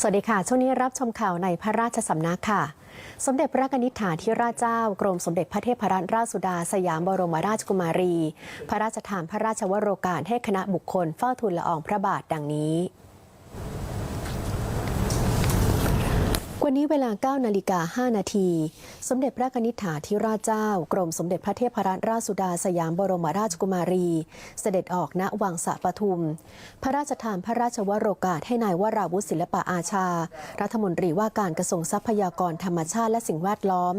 สวัสดีค่ะ ช่วงนี้รับชมข่าวในพระราชสำนักค่ะ สมเด็จพระนิธิฐาธิราชเจ้า กรมสมเด็จพระเทพรัตนราชสุดา สยามบรมราชกุมารี พระราชทานพระราชวโรกาสให้คณะบุคคลเฝ้าทูลละอองพระบาทดังนี้ วันนี้เวลา 9 นาฬิกา 5 นาที สมเด็จพระนิษฐาธิราชเจ้า กรมสมเด็จพระเทพรัตนราชสุดาสยามบรมราชกุมารี เสด็จออกณวังสะปทุม พระราชทานพระราชวโรกาสให้นายวราวุฒิศิลปะอาชา รัฐมนตรีว่าการกระทรวงทรัพยากรธรรมชาติและสิ่งแวดล้อม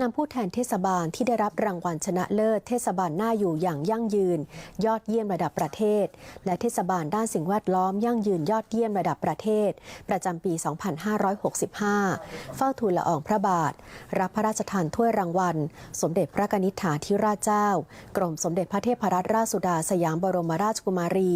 นำผู้แทนเทศบาลที่ได้รับรางวัลชนะเลิศ เทศบาลหน่าอยู่อย่างยั่งยืน ยอดเยี่ยมระดับประเทศ และเทศบาลด้านสิ่งแวดล้อมยั่งยืนยอดเยี่ยมระดับประเทศ ประจำปี 2565เฝ้าทูลละอองพระบาท รับพระราชทานถ้วยรางวัล สมเด็จพระกนิษฐาธิราชเจ้า กรมสมเด็จพระเทพรัตนราชสุดาสยามบรมราชกุมารี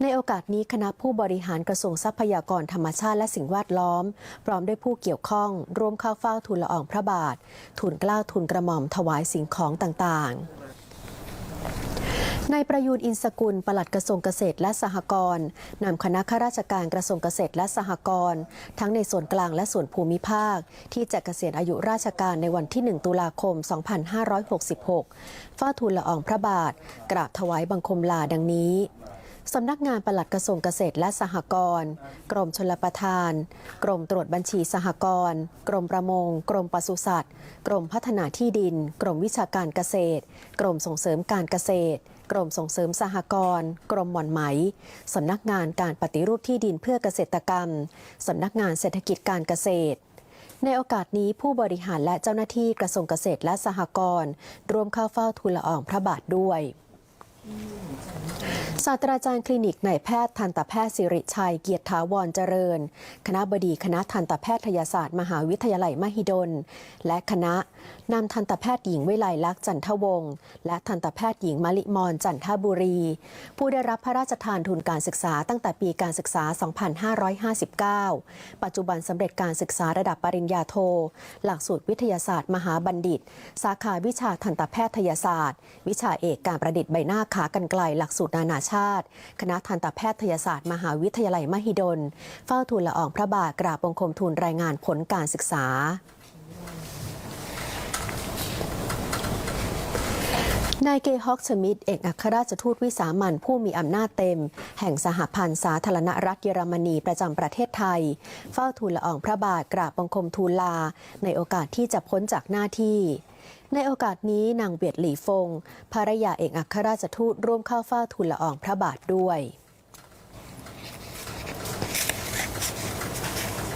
ในโอกาสนี้คณะผู้บริหารกระทรวงทรัพยากรธรรมชาติและสิ่งแวดล้อม พร้อมด้วยผู้เกี่ยวข้อง ร่วมเข้าเฝ้าทูลละอองพระบาท ทูลเกล้าทูลกระหม่อมถวายสิ่งของต่างๆ นายประยูนอินสกุลปลัดกระทรวงเกษตรและสหกรณ์นำคณะข้าราชการกระทรวงเกษตรและสหกรณ์ทั้งในส่วนกลางและส่วนภูมิภาค ที่จะเกษียณอายุราชการในวันที่ 1 ตุลาคม 2566เฝ้าทูลละอองพระบาท กราบถวายบังคมลาดังนี้ สำนักงานปลัดกระทรวงเกษตรและสหกรณ์ กรมชลประทาน กรมตรวจบัญชีสหกรณ์ กรมประมง กรมปศุสัตว์ กรมพัฒนาที่ดิน กรมวิชาการเกษตร กรมส่งเสริมการเกษตร กรมส่งเสริมสหกรณ์ กรมหม่อนไหม สำนักงานการปฏิรูปที่ดินเพื่อเกษตรกรรม สำนักงานเศรษฐกิจการเกษตรในโอกาสนี้ผู้บริหารและเจ้าหน้าที่กระทรวงเกษตรและสหกรณ์ร่วมเข้าเฝ้าทูลละอองพระบาทด้วย ศาสตราจารย์คลินิกนายแพทย์ทันตแพทย์สิริชัย เกียรติถาวรเจริญ คณะบดีคณะทันตแพทยศาสตร์ มหาวิทยาลัยมหิดล และคณะนำทันตแพทย์หญิงวิไลลักษณ์จันทวงศ์และทันตแพทย์หญิงมลิมรจันทบุรี ผู้ได้รับพระราชทานทุนการศึกษาตั้งแต่ปีการศึกษา 2559 ปัจจุบันสำเร็จการศึกษาระดับปริญญาโท หลักสูตรวิทยาศาสตร์ มหาบัณฑิต สาขาวิชาทันตแพทยศาสตร์ วิชาเอกการประดิษฐ์ใบหน้าขากรรไกลหลักสูตรนานาชาติ คณะทันตแพทยศาสตร์ มหาวิทยาลัยมหิดล เฝ้าทูลละอองพระบาทกราบบังคมทูลรายงานผลการศึกษานายเกฮอกชมิดเอกอัครราชทูตวิสามันผู้มีอำนาจเต็ม แห่งสหพันธ์สาธารณรัฐเยอรมนีประจำประเทศไทย เฝ้าทูลละอองพระบาทกราบบังคมทูลลา ในโอกาสที่จะพ้นจากหน้าที่ ในโอกาสนี้นางเวียดหลี่ฟงภรรยาเอกอัครราชทูตร่วมเข้าเฝ้าทูลละอองพระบาทด้วย